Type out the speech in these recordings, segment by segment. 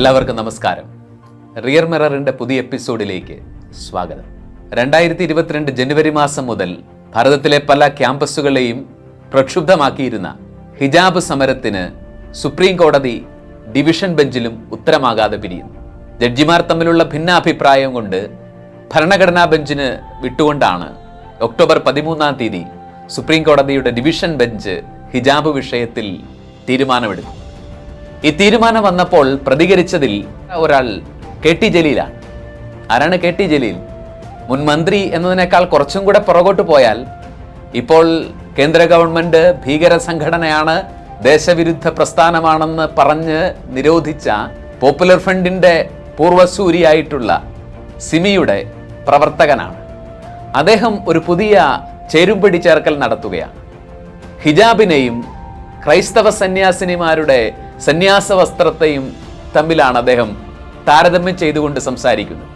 എല്ലാവർക്കും നമസ്കാരം. റിയർ മിററിന്റെ പുതിയ എപ്പിസോഡിലേക്ക് സ്വാഗതം. രണ്ടായിരത്തി ഇരുപത്തിരണ്ട് ജനുവരി മാസം മുതൽ ഭാരതത്തിലെ പല ക്യാമ്പസുകളെയും പ്രക്ഷുബ്ധമാക്കിയിരുന്ന ഹിജാബ് സമരത്തിന് സുപ്രീം കോടതി ഡിവിഷൻ ബെഞ്ചിലും ഉത്തരമാകാതെ പിരിയുന്നു. ജഡ്ജിമാർ തമ്മിലുള്ള ഭിന്നാഭിപ്രായം കൊണ്ട് ഭരണഘടനാ ബെഞ്ചിന് വിട്ടുകൊണ്ടാണ് ഒക്ടോബർ പതിമൂന്നാം തീയതി സുപ്രീം കോടതിയുടെ ഡിവിഷൻ ബെഞ്ച് ഹിജാബ് വിഷയത്തിൽ തീരുമാനമെടുത്തു ഈ തീരുമാനം വന്നപ്പോൾ പ്രതികരിച്ചതിൽ ഒരാൾ കെ ടി ജലീലാണ്. ആരാണ് കെ ടി ജലീൽ? മുൻ മന്ത്രി എന്നതിനേക്കാൾ കുറച്ചും കൂടെ പുറകോട്ട് പോയാൽ ഇപ്പോൾ കേന്ദ്ര ഗവൺമെന്റ് ഭീകര സംഘടനയാണ് ദേശവിരുദ്ധ പ്രസ്ഥാനമാണെന്ന് പറഞ്ഞ് നിരോധിച്ച പോപ്പുലർ ഫ്രണ്ടിന്റെ പൂർവസൂരിയായിട്ടുള്ള സിമിയുടെ പ്രവർത്തകനാണ്. അദ്ദേഹം ഒരു പുതിയ ചേരുംപടി ചേർക്കൽ നടത്തുകയാണ്. ഹിജാബിനെയും ക്രൈസ്തവ സന്യാസിനിമാരുടെ സന്യാസ വസ്ത്രത്തെയും തമ്മിലാണ് അദ്ദേഹം താരതമ്യം ചെയ്തുകൊണ്ട് സംസാരിക്കുന്നത്.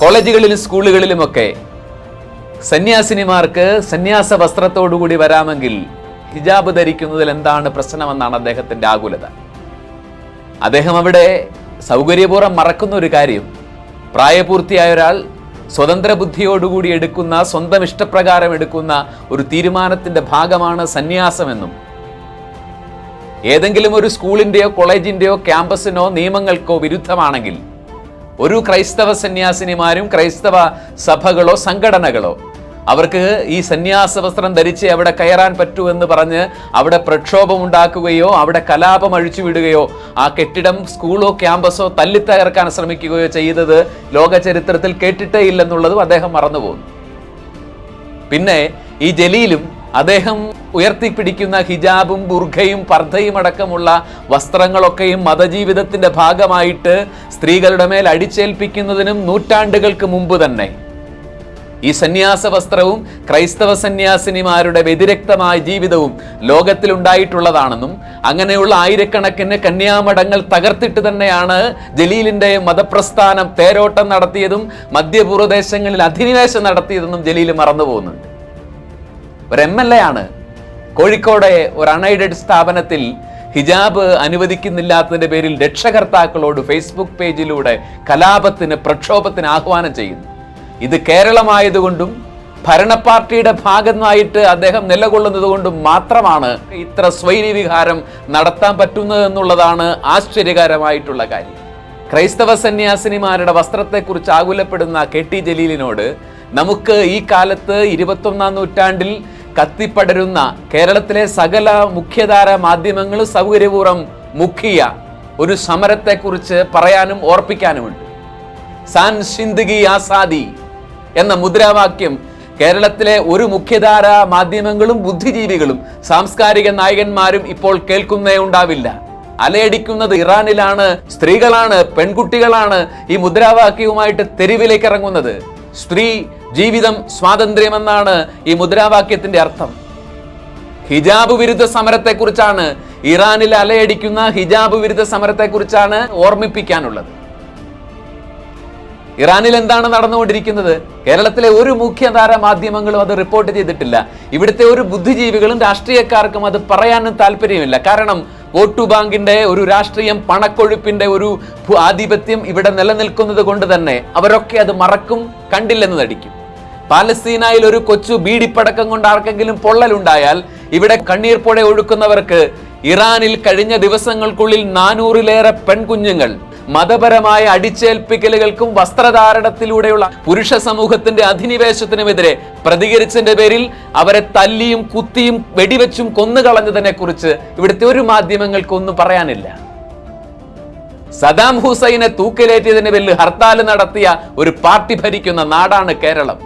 കോളേജുകളിലും സ്കൂളുകളിലുമൊക്കെ സന്യാസിനിമാർക്ക് സന്യാസ വസ്ത്രത്തോടുകൂടി വരാമെങ്കിൽ ഹിജാബ് ധരിക്കുന്നതിൽ എന്താണ് പ്രശ്നമെന്നാണ് അദ്ദേഹത്തിന്റെ ആകുലത. അദ്ദേഹം അവിടെ സൗകര്യപൂർവം മറക്കുന്ന ഒരു കാര്യം. പ്രായപൂർത്തിയായ ഒരാൾ സ്വതന്ത്ര ബുദ്ധിയോടുകൂടി എടുക്കുന്ന സ്വന്തം ഇഷ്ടപ്രകാരം എടുക്കുന്ന ഒരു തീരുമാനത്തിന്റെ ഭാഗമാണ് സന്യാസമെന്നും ഏതെങ്കിലും ഒരു സ്കൂളിന്റെയോ കോളേജിന്റെയോ ക്യാമ്പസിനോ നിയമങ്ങൾക്കോ വിരുദ്ധമാണെങ്കിൽ ഒരു ക്രൈസ്തവ സന്യാസിനിമാരും ക്രൈസ്തവ സഭകളോ സംഘടനകളോ അവർക്ക് ഈ സന്യാസ വസ്ത്രം ധരിച്ച് അവിടെ കയറാൻ പറ്റൂ എന്ന് പറഞ്ഞ് അവിടെ പ്രക്ഷോഭം ഉണ്ടാക്കുകയോ അവിടെ കലാപം അഴിച്ചുവിടുകയോ ആ കെട്ടിടം സ്കൂളോ ക്യാമ്പസോ തല്ലിത്തകർക്കാൻ ശ്രമിക്കുകയോ ചെയ്തത് ലോക ചരിത്രത്തിൽ കേട്ടിട്ടേ ഇല്ലെന്നുള്ളതും അദ്ദേഹം മറന്നുപോകുന്നു പിന്നെ ഈ ജലീലും അദ്ദേഹം ഉയർത്തിപ്പിടിക്കുന്ന ഹിജാബും ബുർഖയും പർദ്ധയും അടക്കമുള്ള വസ്ത്രങ്ങളൊക്കെയും മതജീവിതത്തിന്റെ ഭാഗമായിട്ട് സ്ത്രീകളുടെ മേൽ അടിച്ചേൽപ്പിക്കുന്നതിനും നൂറ്റാണ്ടുകൾക്ക് മുമ്പ് തന്നെ. ഈ സന്യാസ വസ്ത്രവും ക്രൈസ്തവ സന്യാസിനിമാരുടെ വ്യതിരക്തമായ ജീവിതവും ലോകത്തിലുണ്ടായിട്ടുള്ളതാണെന്നും അങ്ങനെയുള്ള ആയിരക്കണക്കിന് കന്യാമഠങ്ങൾ തകർത്തിട്ട് തന്നെയാണ് ജലീലിന്റെ മതപ്രസ്ഥാനം തേരോട്ടം നടത്തിയതും മധ്യപൂർവദേശങ്ങളിൽ അധിനിവേശം നടത്തിയതെന്നും ജലീൽ മറന്നു പോകുന്നുണ്ട് ഒരു എം എൽ എ ആണ്. കോഴിക്കോടെ ഒരു അൺഎയ്ഡഡ് സ്ഥാപനത്തിൽ ഹിജാബ് അനുവദിക്കുന്നില്ലാത്തതിന്റെ പേരിൽ രക്ഷകർത്താക്കളോട് ഫേസ്ബുക്ക് പേജിലൂടെ കലാപത്തിന് പ്രക്ഷോഭത്തിന് ആഹ്വാനം ചെയ്യുന്നു. ഇത് കേരളമായതുകൊണ്ടും ഭരണപാർട്ടിയുടെ ഭാഗമായിട്ട് അദ്ദേഹം നിലകൊള്ളുന്നത് കൊണ്ടും മാത്രമാണ് ഇത്ര സ്വൈര്യവിഹാരം നടത്താൻ പറ്റുന്നത് എന്നുള്ളതാണ് ആശ്ചര്യകരമായിട്ടുള്ള കാര്യം. ക്രൈസ്തവ സന്യാസിനിമാരുടെ വസ്ത്രത്തെക്കുറിച്ച് ആകുലപ്പെടുന്ന കെ ടി ജലീലിനോട് നമുക്ക് ഈ കാലത്ത് ഇരുപത്തൊന്നാം നൂറ്റാണ്ടിൽ കത്തിപ്പടരുന്ന കേരളത്തിലെ സകല മുഖ്യധാര മാധ്യമങ്ങളും സൗകര്യപൂർവം മുഖിയ ഒരു സമരത്തെക്കുറിച്ച് പറയാനും ഓർപ്പിക്കാനുമുണ്ട്. സാൻ സിന്ദഗി ആസാദി എന്ന മുദ്രാവാക്യം കേരളത്തിലെ ഒരു മുഖ്യധാര മാധ്യമങ്ങളും ബുദ്ധിജീവികളും സാംസ്കാരിക നായകന്മാരും ഇപ്പോൾ കേൾക്കുന്നേ ഉണ്ടാവില്ല. അലയടിക്കുന്നത് ഇറാനിലാണ് സ്ത്രീകളാണ് പെൺകുട്ടികളാണ് ഈ മുദ്രാവാക്യവുമായിട്ട് തെരുവിലേക്ക് ഇറങ്ങുന്നത് സ്ത്രീ ജീവിതം സ്വാതന്ത്ര്യമെന്നാണ് ഈ മുദ്രാവാക്യത്തിന്റെ അർത്ഥം. ഹിജാബ് വിരുദ്ധ സമരത്തെക്കുറിച്ചാണ് ഇറാനിൽ അലയടിക്കുന്ന ഹിജാബ് വിരുദ്ധ സമരത്തെക്കുറിച്ചാണ് ഓർമ്മിപ്പിക്കാനുള്ളത്. ഇറാനിൽ എന്താണ് നടന്നുകൊണ്ടിരിക്കുന്നത്? കേരളത്തിലെ ഒരു മുഖ്യധാര മാധ്യമങ്ങളും അത് റിപ്പോർട്ട് ചെയ്തിട്ടില്ല. ഇവിടുത്തെ ഒരു ബുദ്ധിജീവികളും രാഷ്ട്രീയക്കാർക്കും അത് പറയാനും താല്പര്യമില്ല. കാരണം വോട്ടു ബാങ്കിന്റെ ഒരു രാഷ്ട്രീയം പണക്കൊഴുപ്പിന്റെ ഒരു ആധിപത്യം ഇവിടെ നിലനിൽക്കുന്നത് കൊണ്ട് തന്നെ അവരൊക്കെ അത് മറക്കും കണ്ടില്ലെന്ന് നടിക്കും പാലസ്തീനയിൽ ഒരു കൊച്ചു ബീഡിപ്പടക്കം കൊണ്ട് ആർക്കെങ്കിലും പൊള്ളലുണ്ടായാൽ ഇവിടെ കണ്ണീർ പുഴ ഒഴുക്കുന്നവർക്ക് ഇറാനിൽ കഴിഞ്ഞ ദിവസങ്ങൾക്കുള്ളിൽ നാനൂറിലേറെ പെൺകുഞ്ഞുങ്ങൾ മതപരമായ അടിച്ചേൽപ്പിക്കലുകൾക്കും വസ്ത്രധാരണത്തിലൂടെയുള്ള പുരുഷ സമൂഹത്തിന്റെ അധിനിവേശത്തിനുമെതിരെ പ്രതികരിച്ചതിന്റെ പേരിൽ അവരെ തല്ലിയും കുത്തിയും വെടിവെച്ചും കൊന്നുകളഞ്ഞതിനെ കുറിച്ച് ഇവിടുത്തെ ഒരു മാധ്യമങ്ങൾക്കൊന്നും പറയാനില്ല. സദാം ഹുസൈനെ തൂക്കിലേറ്റിയതിന് പേരിൽ ഹർത്താൽ നടത്തിയ ഒരു പാർട്ടി ഭരിക്കുന്ന നാടാണ് കേരളം.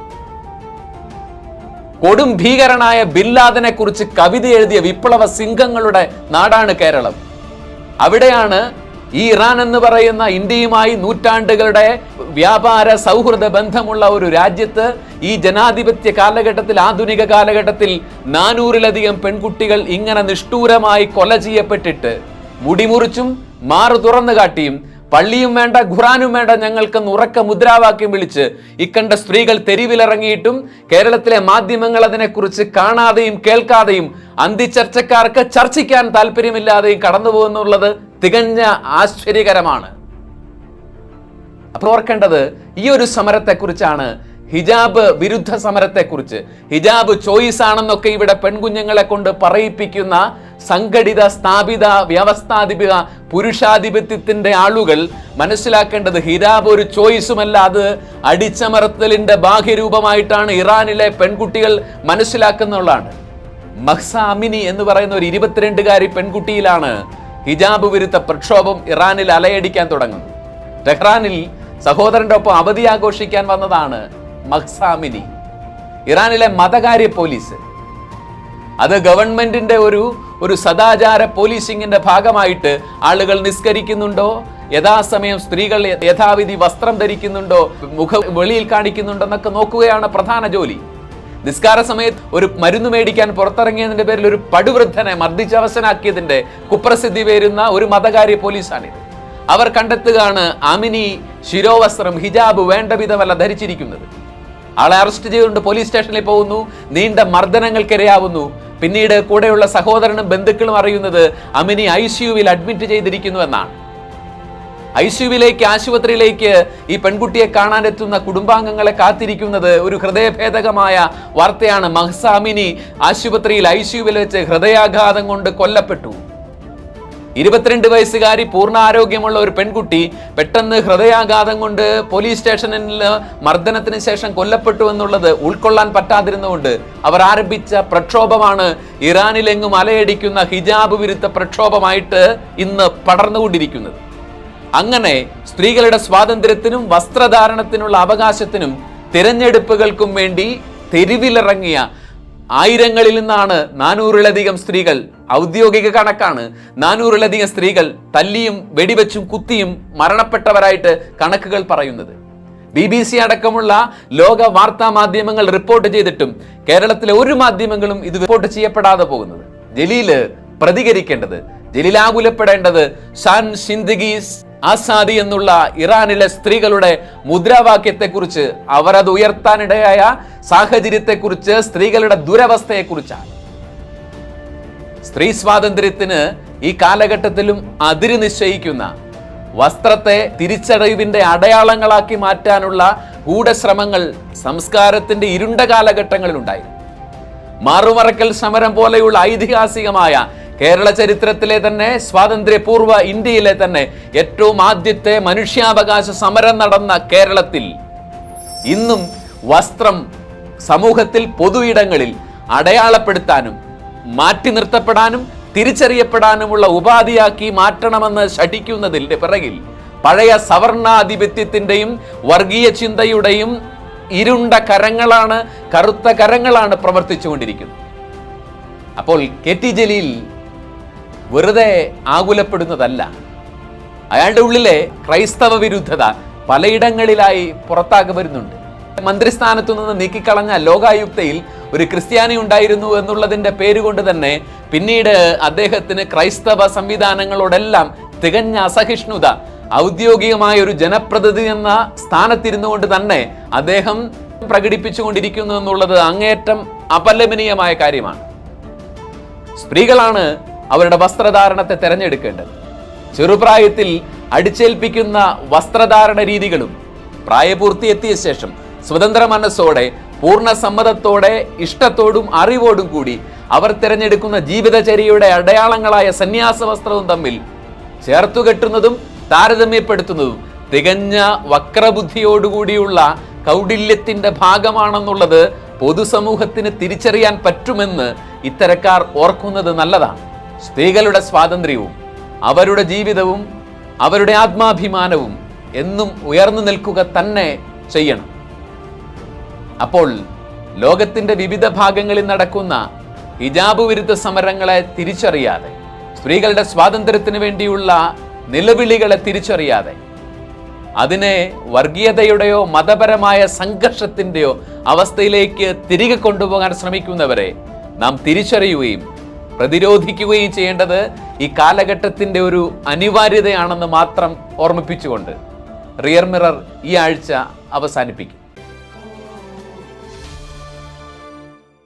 കൊടും ഭീകരനായ ബില്ലാദിനെ കുറിച്ച് കവിത എഴുതിയ വിപ്ലവ സിംഗങ്ങളുടെ നാടാണ് കേരളം. അവിടെയാണ് ഈ ഇറാൻ എന്ന് പറയുന്ന ഇന്ത്യയുമായി നൂറ്റാണ്ടുകളുടെ വ്യാപാര സൗഹൃദ ബന്ധമുള്ള ഒരു രാജ്യത്ത് ഈ ജനാധിപത്യ കാലഘട്ടത്തിൽ ആധുനിക കാലഘട്ടത്തിൽ നാനൂറിലധികം പെൺകുട്ടികൾ ഇങ്ങനെ നിഷ്ഠൂരമായി കൊല ചെയ്യപ്പെട്ടിട്ട് മുടിമുറിച്ചും മാറു തുറന്നു കാട്ടിയും പള്ളിയും വേണ്ട ഖുറാനും വേണ്ട ഞങ്ങൾക്ക് ഉറക്ക മുദ്രാവാക്യം വിളിച്ച് ഇക്കണ്ട സ്ത്രീകൾ തെരുവിലിറങ്ങിയിട്ടും കേരളത്തിലെ മാധ്യമങ്ങൾ അതിനെക്കുറിച്ച് കാണാതെയും കേൾക്കാതെയും അന്തിചർച്ചക്കാർക്ക് ചർച്ചിക്കാൻ താല്പര്യമില്ലാതെയും കടന്നു പോകുന്നുള്ളത് തികഞ്ഞ ആശ്ചര്യകരമാണ്. അപ്പോൾ ഓർക്കേണ്ടത് ഈ ഒരു സമരത്തെക്കുറിച്ചാണ് ഹിജാബ് വിരുദ്ധ സമരത്തെക്കുറിച്ച്. ഹിജാബ് ചോയ്സ് ആണെന്നൊക്കെ ഇവിടെ പെൺകുഞ്ഞുങ്ങളെ കൊണ്ട് പറയിപ്പിക്കുന്ന സംഘടിത സ്ഥാപിത വ്യവസ്ഥാധിപിത പുരുഷാധിപത്യത്തിന്റെ ആളുകൾ മനസ്സിലാക്കേണ്ടത് ഹിരാബ് ഒരു ചോയ്സുമല്ല അത് അടിച്ചമർത്തലിന്റെ ബാഹ്യരൂപമായിട്ടാണ് ഇറാനിലെ പെൺകുട്ടികൾ മനസ്സിലാക്കുന്നുള്ളതാണ് മഹ്സ അമിനി എന്ന് പറയുന്ന ഒരു ഇരുപത്തിരണ്ടുകാരി പെൺകുട്ടിയിലാണ് ഹിജാബ് വിരുദ്ധ പ്രക്ഷോഭം ഇറാനിൽ അലയടിക്കാൻ തുടങ്ങുന്നത്. ടെഹ്റാനിൽ സഹോദരന്റെ ഒപ്പം അവധി ആഘോഷിക്കാൻ വന്നതാണ് മഹ്സാമിനി ഇറാനിലെ മതകാര്യ പോലീസ്. അത് ഗവൺമെന്റിന്റെ ഒരു ഒരു സദാചാര പോലീസിങ്ങിന്റെ ഭാഗമായിട്ട് ആളുകൾ നിസ്കരിക്കുന്നുണ്ടോ? യഥാസമയം സ്ത്രീകൾ യഥാവിധി വസ്ത്രം ധരിക്കുന്നുണ്ടോ? മുഖം വെളിയിൽ കാണിക്കുന്നുണ്ടോ എന്നൊക്കെ നോക്കുകയാണ് പ്രധാന ജോലി. നിസ്കാര സമയത്ത് ഒരു മരുന്ന് മേടിക്കാൻ പുറത്തിറങ്ങിയതിന്റെ പേരിൽ ഒരു പടുവൃദ്ധനെ മർദ്ദിച്ചവശനാക്കിയതിന്റെ കുപ്രസിദ്ധി പേരുന്ന ഒരു മതകാര്യ പോലീസാണിത് അവർ കണ്ടെത്തുകയാണ് അമിനി ശിരോവസ്ത്രം ഹിജാബ് വേണ്ട വിധമല്ല ധരിച്ചിരിക്കുന്നത്. ആളെ അറസ്റ്റ് ചെയ്തുകൊണ്ട് പോലീസ് സ്റ്റേഷനിൽ പോകുന്നു നീണ്ട മർദ്ദനങ്ങൾക്കിരയാവുന്നു. പിന്നീട് കൂടെയുള്ള സഹോദരനും ബന്ധുക്കളും അറിയുന്നത് അമിനി ഐ സിയുവിൽ അഡ്മിറ്റ് ചെയ്തിരിക്കുന്നുവെന്നാണ് ഐ സിയുവിലേക്ക് ആശുപത്രിയിലേക്ക് ഈ പെൺകുട്ടിയെ കാണാനെത്തുന്ന കുടുംബാംഗങ്ങളെ കാത്തിരിക്കുന്നത് ഒരു ഹൃദയഭേദകമായ വാർത്തയാണ് മഹ്സാമിനി ആശുപത്രിയിൽ ഐ സിയുവിൽ വെച്ച് ഹൃദയാഘാതം കൊണ്ട് കൊല്ലപ്പെട്ടു. ഇരുപത്തിരണ്ട് വയസ്സുകാരി പൂർണ ആരോഗ്യമുള്ള ഒരു പെൺകുട്ടി പെട്ടെന്ന് ഹൃദയാഘാതം കൊണ്ട് പോലീസ് സ്റ്റേഷനിൽ മർദ്ദനത്തിന് ശേഷം കൊല്ലപ്പെട്ടു എന്നുള്ളത് ഉൾക്കൊള്ളാൻ പറ്റാതിരുന്നുകൊണ്ട് അവർ ആരംഭിച്ച പ്രക്ഷോഭമാണ്. ഇറാനിലെങ്ങും അലയടിക്കുന്ന ഹിജാബ് വിരുദ്ധ പ്രക്ഷോഭമായിട്ട് ഇന്ന് പടർന്നുകൊണ്ടിരിക്കുന്നത്. അങ്ങനെ സ്ത്രീകളുടെ സ്വാതന്ത്ര്യത്തിനും വസ്ത്രധാരണത്തിനുള്ള അവകാശത്തിനും തിരഞ്ഞെടുപ്പുകൾക്കും വേണ്ടി തെരുവിലിറങ്ങിയ ആയിരങ്ങളിൽ നിന്നാണ് നാനൂറിലധികം സ്ത്രീകൾ ഔദ്യോഗിക കണക്കാണ്. നാനൂറിലധികം സ്ത്രീകൾ തല്ലിയും വെടിവെച്ചും കുത്തിയും മരണപ്പെട്ടവരായിട്ട് കണക്കുകൾ പറയുന്നത്. ബി ബി സി അടക്കമുള്ള ലോക വാർത്താ മാധ്യമങ്ങൾ റിപ്പോർട്ട് ചെയ്തിട്ടും കേരളത്തിലെ ഒരു മാധ്യമങ്ങളും ഇത് റിപ്പോർട്ട് ചെയ്യപ്പെടാതെ പോകുന്നത്. ജലീൽ പ്രതികരിക്കേണ്ടത് ജലീലാകുലപ്പെടേണ്ടത് ഷാൻ ഷിന്ദഗീസ് ആസാദി എന്നുള്ള ഇറാനിലെ സ്ത്രീകളുടെ മുദ്രാവാക്യത്തെക്കുറിച്ച് അവർ അത് ഉയർത്താനിടയായ സാഹചര്യത്തെക്കുറിച്ച് സ്ത്രീകളുടെ ദുരവസ്ഥയെക്കുറിച്ചാണ്. സ്ത്രീ സ്വാതന്ത്ര്യത്തിന് ഈ കാലഘട്ടത്തിലും അതിര് നിശ്ചയിക്കുന്ന വസ്ത്രത്തെ തിരിച്ചറിവിന്റെ അടയാളങ്ങളാക്കി മാറ്റാനുള്ള ഗൂഢശ്രമങ്ങൾ സംസ്കാരത്തിന്റെ ഇരുണ്ട കാലഘട്ടങ്ങളിൽ ഉണ്ടായി മാറുമറക്കൽ സമരം പോലെയുള്ള ഐതിഹാസികമായ കേരള ചരിത്രത്തിലെ തന്നെ സ്വാതന്ത്ര്യപൂർവ ഇന്ത്യയിലെ തന്നെ ഏറ്റവും ആദ്യത്തെ മനുഷ്യാവകാശ സമരം നടന്ന കേരളത്തിൽ ഇന്നും വസ്ത്രം സമൂഹത്തിൽ പൊതു ഇടങ്ങളിൽ അടയാളപ്പെടുത്താനും മാറ്റി നിർത്തപ്പെടാനും തിരിച്ചറിയപ്പെടാനുമുള്ള ഉപാധിയാക്കി മാറ്റണമെന്ന് ശഠിക്കുന്നതിന്റെ പിറകിൽ പഴയ സവർണാധിപത്യത്തിന്റെയും വർഗീയ ചിന്തയുടെയും ഇരുണ്ട കരങ്ങളാണ് കറുത്ത കരങ്ങളാണ് പ്രവർത്തിച്ചുകൊണ്ടിരിക്കുന്നത്. അപ്പോൾ കെ ടി ജലീൽ വെറുതെ ആകുലപ്പെടുന്നതല്ല. അയാളുടെ ഉള്ളിലെ ക്രൈസ്തവ വിരുദ്ധത പലയിടങ്ങളിലായി പുറത്താകെ വരുന്നുണ്ട്. മന്ത്രിസ്ഥാനത്തു നിന്ന് നീക്കിക്കളഞ്ഞ ലോകായുക്തയിൽ ഒരു ക്രിസ്ത്യാനി ഉണ്ടായിരുന്നു എന്നുള്ളതിന്റെ പേരുകൊണ്ട് തന്നെ പിന്നീട് അദ്ദേഹത്തിന് ക്രൈസ്തവ സംവിധാനങ്ങളോടെല്ലാം തികഞ്ഞ അസഹിഷ്ണുത ഔദ്യോഗികമായ ഒരു ജനപ്രതിനിധി എന്ന സ്ഥാനത്തിരുന്നു കൊണ്ട് തന്നെ അദ്ദേഹം പ്രകടിപ്പിച്ചുകൊണ്ടിരിക്കുന്നു എന്നുള്ളത് അങ്ങേയറ്റം അപലപനീയമായ കാര്യമാണ്. സ്ത്രീകളാണ് അവരുടെ വസ്ത്രധാരണത്തെ തെരഞ്ഞെടുക്കേണ്ടത്. ചെറുപ്രായത്തിൽ അടിച്ചേൽപ്പിക്കുന്ന വസ്ത്രധാരണ രീതികളും പ്രായപൂർത്തിയെത്തിയ ശേഷം സ്വതന്ത്ര മനസ്സോടെ പൂർണ സമ്മതത്തോടെ ഇഷ്ടത്തോടും അറിവോടും കൂടി അവർ തിരഞ്ഞെടുക്കുന്ന ജീവിതചര്യയുടെ അടയാളങ്ങളായ സന്യാസ വസ്ത്രവും തമ്മിൽ ചേർത്തുകെട്ടുന്നതും താരതമ്യപ്പെടുത്തുന്നതും തികഞ്ഞ വക്രബുദ്ധിയോടുകൂടിയുള്ള കൗടില്യത്തിന്റെ ഭാഗമാണെന്നുള്ളത് പൊതുസമൂഹത്തിന് തിരിച്ചറിയാൻ പറ്റുമെന്ന് ഇത്തരക്കാർ ഓർക്കുന്നത് നല്ലതാണ്. സ്ത്രീകളുടെ സ്വാതന്ത്ര്യവും അവരുടെ ജീവിതവും അവരുടെ ആത്മാഭിമാനവും എന്നും ഉയർന്നു നിൽക്കുക തന്നെ ചെയ്യണം. അപ്പോൾ ലോകത്തിന്റെ വിവിധ ഭാഗങ്ങളിൽ നടക്കുന്ന ഹിജാബ് വിരുദ്ധ സമരങ്ങളെ തിരിച്ചറിയാതെ സ്ത്രീകളുടെ സ്വാതന്ത്ര്യത്തിന് വേണ്ടിയുള്ള നിലവിളികളെ തിരിച്ചറിയാതെ അതിനെ വർഗീയതയുടെയോ മതപരമായ സംഘർഷത്തിന്റെയോ അവസ്ഥയിലേക്ക് തിരികെ കൊണ്ടുപോകാൻ ശ്രമിക്കുന്നവരെ നാം തിരിച്ചറിയുകയും പ്രതിരോധിക്കുകയും ചെയ്യേണ്ടത് ഈ കാലഘട്ടത്തിന്റെ ഒരു അനിവാര്യതയാണെന്ന് മാത്രം ഓർമ്മിപ്പിച്ചുകൊണ്ട് റിയർ മിറർ ഈ ആഴ്ച അവസാനിപ്പിക്കും.